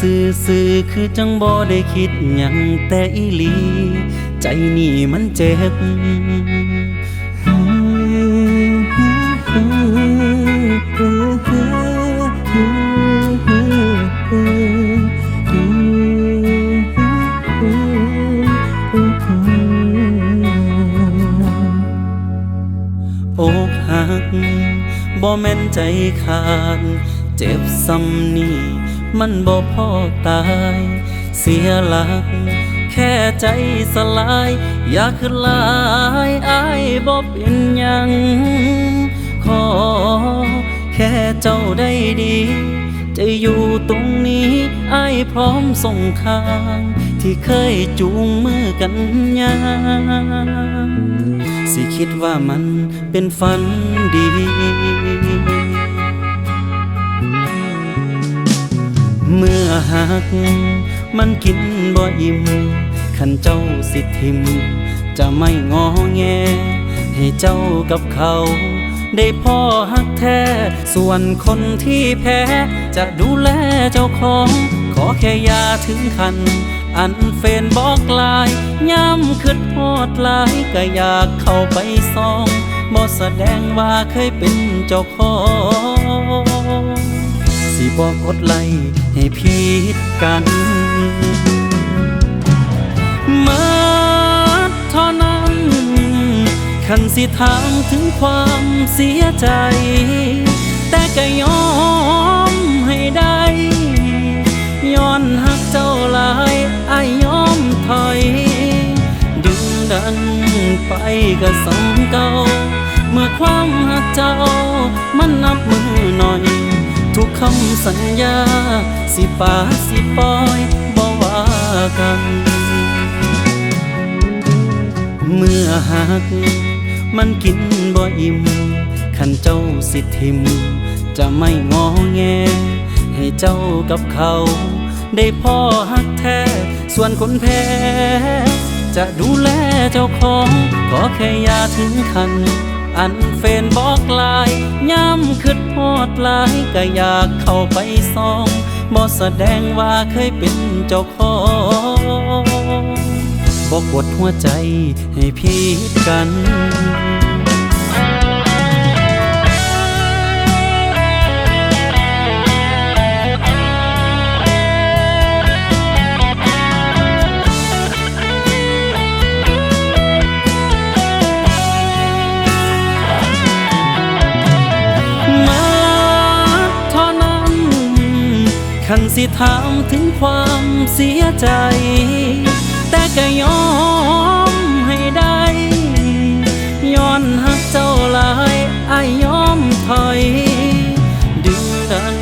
ซื่อๆคือจังบ่ได้คิดหยังแต่อีหลี ใจนี่มันเจ็บอกหักบ่แม่นใจขาด เจ็บซ้ำนี่ มันบ่พอตาย เสียหลัก แค่ใจสลาย อยากขึ้นลายอายบ่เป็นยังขอ แค่เจ้าได้ดี จะอยู่ตรงนี้อายพร้อมส่งทาง ที่เคยจูงมือกันยามสิคิดว่ามันเป็นฝันดี เมื่อหัก มันกินบ่อิ่มขันเจ้าสิทิม จะไม่งอแง ให้เจ้ากับเขา ได้พ่อหักแท้ ส่วนคนที่แพ้ จะดูแลเจ้าของ ขอแค่ยาถึงคัน อันเฟนบอกลาย ย้ำคืดโหดลายก็อยากเข้าไปซองบ่แสดงว่าเคยเป็นเจ้าของ สิบอกกดไลค์ ให้ผิดกันมาเท่านั้นคันสิถามถึงความเสียใจ แต่ก็ยอมให้ได้ย้อนหักเจ้าหลายอายยอมถอย ดึงดันไปก็สมเก่า เมื่อความหักเจ้ามันนับมือหน่อย ทุกคำสัญญา สิปาสิปอยบ่ว่ากัน เมื่อหัก มันกินบ่อิ่มขันเจ้าสิทิม จะไม่งอแง ให้เจ้ากับเขา ได้พ่อหักแท้ ส่วนคนแพ้จะดูแลเจ้าของ ขอแค่ยาถึงคัน อันเฟนบอกลายย้ำคืดพอดลายก็อยากเข้าไปซองบ่แสดงว่าเคยเป็นเจ้าของบอกกดหัวใจให้ผิดกัน คันสิถามถึงความเสียใจ แต่ก็ยอมให้ได้ ย้อนหักเจ้าลายอายอมถอย ดึงดัน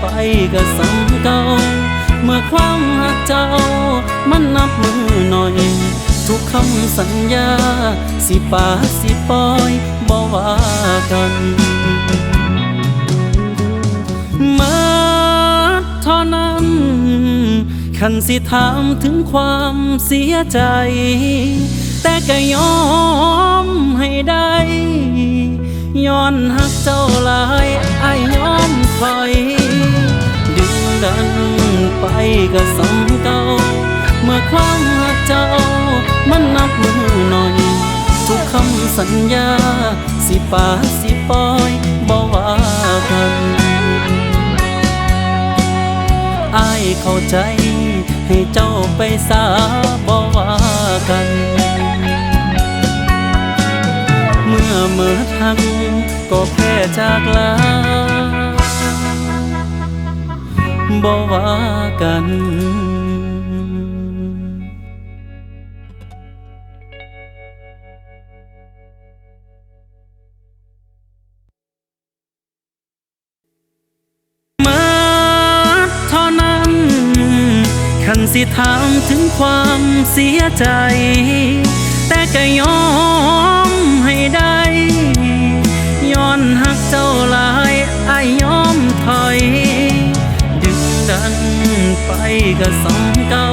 ไปก็สำเก่า เมื่อความหักเจ้ามันนับมือหน่อย ทุกคำสัญญา สิปาสิปอยบ่ว่ากันมา คันสิถามถึงความเสียใจ แต่ก็ยอมให้ได้ย้อนหักเจ้าลายอายยอมถอยดึงดันไปก็สำเก่า เมื่อความหักเจ้า มันนับมือหน่อย ทุกคำสัญญา สิปาสิปอยบ่ว่ากันอายเข้าใจ ให้เจ้าไปสาบ่ว่ากัน เมื่อเมื่อทักก็แค่จากลาบ่ว่ากัน สิถามถึงความเสียใจ แต่ก็ยอมให้ได้ย้อนหักเจ้าลายอายยอมถอย ดึงดันไปก็สองเก่า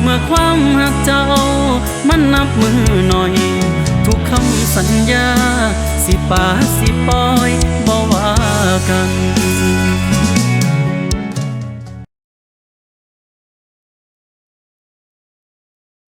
เมื่อความหักเจ้า มันนับมือหน่อย ทุกคำสัญญา สิปาสิปล่อย